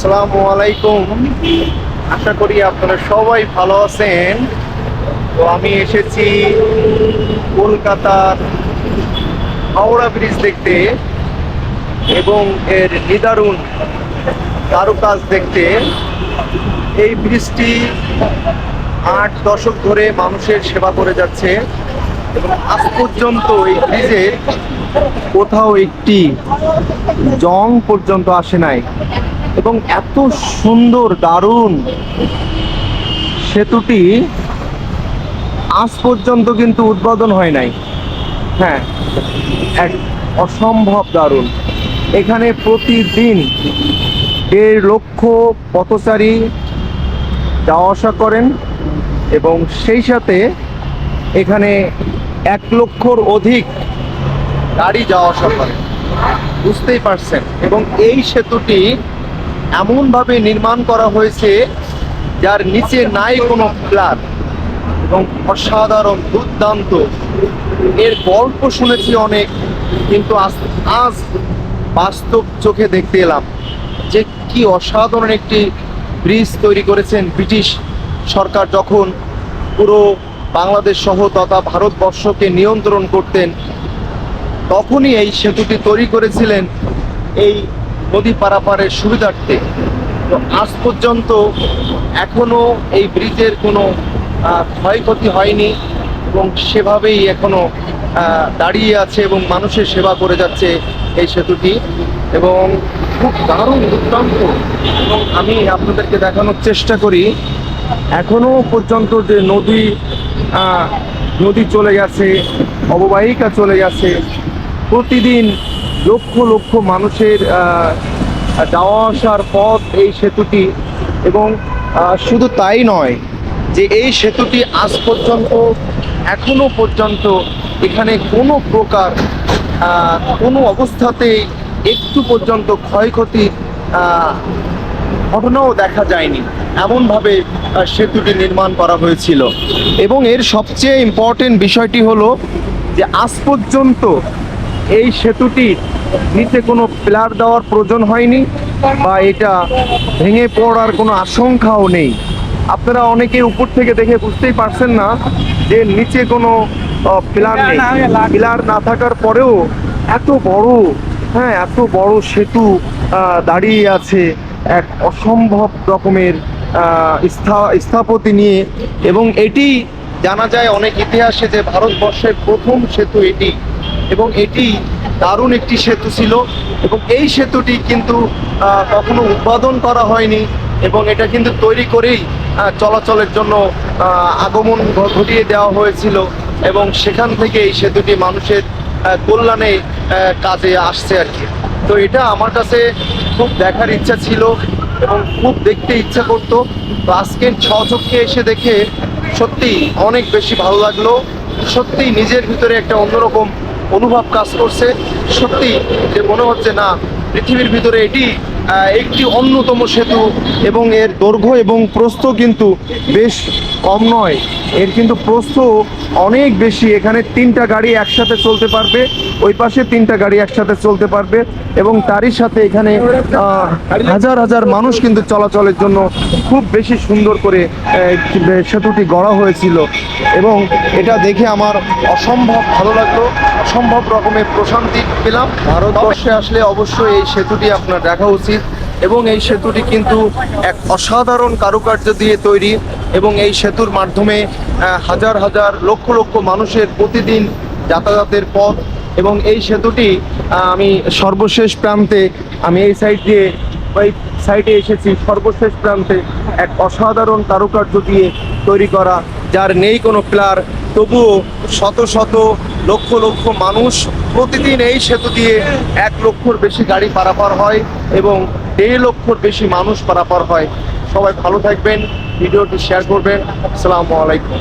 আসসালামু আলাইকুম। আশা করি আপনারা সবাই ভালো আছেন। তো আমি এসেছি কলকাতার হাওড়া ব্রিজ দেখতে এবং এর নিদারুণ কারুকাজ দেখতে। এই ব্রিজটি আট দশক ধরে মানুষের সেবা করে যাচ্ছে এবং আজ পর্যন্ত এই ব্রিজে কোথাও একটি জং পর্যন্ত আসে নাই। এবং এত সুন্দর, দারুণ সেতুটি আজ পর্যন্ত কিন্তু উদ্বোধন হয় নাই। হ্যাঁ এক অসম্ভব দারুণ। এখানে প্রতিদিন দেড় লক্ষ পথচারী যাওয়া আসা করেন এবং সেই সাথে এখানে এক লক্ষর অধিক গাড়ি যাওয়া আসা করে বুঝতেই পারছেন। এবং এই সেতুটি এমনভাবে নির্মাণ করা হয়েছে যার নিচে নাই কোনো প্লার এবং অসাধারণ দুর্দান্ত। এর গল্প শুনেছি অনেক, কিন্তু আজ আজ বাস্তব চোখে দেখতে এলাম যে কি অসাধারণ একটি ব্রিজ তৈরি করেছেন ব্রিটিশ সরকার যখন পুরো বাংলাদেশ সহ তথা ভারতবর্ষকে নিয়ন্ত্রণ করতেন, তখনই এই সেতুটি তৈরি করেছিলেন এই নদী পারাপারের সুবিধার্থে। তো আজ পর্যন্ত এখনও এই ব্রিজের কোনো ক্ষয়ক্ষতি হয়নি এবং সেভাবেই এখনও দাঁড়িয়ে আছে এবং মানুষের সেবা করে যাচ্ছে এই সেতুটি এবং খুব দারুণ দুর্দান্ত। এবং আমি আপনাদেরকে দেখানোর চেষ্টা করি, এখনও পর্যন্ত যে নদী নদী চলে গেছে, অববাহিকা চলে গেছে, প্রতিদিন লক্ষ লক্ষ মানুষের যাওয়া আসার পথ এই সেতুটি এবং শুধু তাই নয় যে এই সেতুটি আজ পর্যন্ত, এখনও পর্যন্ত এখানে কোনো প্রকার কোনো অবস্থাতেই একটু পর্যন্ত ক্ষয়ক্ষতি ঘটনাও দেখা যায়নি। এমনভাবে সেতুটি নির্মাণ করা হয়েছিল। এবং এর সবচেয়ে ইম্পর্টেন্ট বিষয়টি হলো যে আজ পর্যন্ত এই সেতুটির নিচে কোনো প্লার দেওয়ার প্রয়োজন হয়নি বা এটা ভেঙে পড়ার কোনো আশঙ্কাও নেই। আপনারা অনেকে উপর থেকে দেখে বুঝতেই পারছেন না যে নিচে কোনো প্লার নেই। পিলার না থাকার পরেও এত বড় হ্যাঁ এত বড় সেতু দাঁড়িয়ে আছে এক অসম্ভব রকমের স্থাপতি নিয়ে। এবং এটি জানা যায় অনেক ইতিহাসে যে ভারতবর্ষের প্রথম সেতু এটি এবং এটি দারুণ একটি সেতু ছিল এবং এই সেতুটি কিন্তু কখনো উৎপাদন করা হয়নি এবং এটা কিন্তু তৈরি করেই চলাচলের জন্য আগমন ঘটিয়ে দেওয়া হয়েছিল এবং সেখান থেকে এই সেতুটি মানুষের কল্যাণে কাজে আসছে আর কি। তো এটা আমার কাছে খুব দেখার ইচ্ছা ছিল এবং খুব দেখতে ইচ্ছা করতো। তো আজকের চোখে এসে দেখে সত্যি অনেক বেশি ভালো লাগল। সত্যি নিজের ভিতরে একটা অন্যরকম অনুভব কাজ করছে। সত্যি যে মনে হচ্ছে না, পৃথিবীর ভিতরে এটি একটি অন্যতম সেতু এবং এর দৈর্ঘ্য এবং প্রস্থ কিন্তু বেশ কম নয় এর কিন্তু প্রস্থ অনেক বেশি। এখানে তিনটা গাড়ি একসাথে চলতে পারবে ওই পাশে তিনটা গাড়ি একসাথে চলতে পারবে এবং তারই সাথে এখানে হাজার হাজার মানুষ কিন্তু চলাচলের জন্য খুব বেশি সুন্দর করে সেতুটি গড়া হয়েছিল এবং এটা দেখে আমার অসম্ভব ভালো লাগল। অসম্ভব রকমের প্রশান্তি পেলাম। ভারতবর্ষে আসলে অবশ্যই এই সেতুটি আপনার দেখা উচিত। এবং এই সেতুটি কিন্তু এক অসাধারণ কারুকার্য দিয়ে তৈরি এবং এই সেতুর মাধ্যমে হাজার হাজার লক্ষ লক্ষ মানুষের প্রতিদিন যাতায়াতের পথ এবং এই সেতুটি আমি সর্বশেষ প্রান্তে, আমি এই সাইড দিয়ে ওই সাইডে এসেছি, সর্বশেষ প্রান্তে এক অসাধারণ কারুকার্য দিয়ে তৈরি করা যার নেই কোনো প্লার, তবুও শত শত লক্ষ লক্ষ মানুষ প্রতিদিন এই সেতু দিয়ে এক লক্ষর বেশি গাড়ি পারাপার হয় এবং দেড় লক্ষর বেশি মানুষ পারাপার হয়। সবাই ভালো থাকবেন, ভিডিওটি শেয়ার করবেন। আসসালামু আলাইকুম।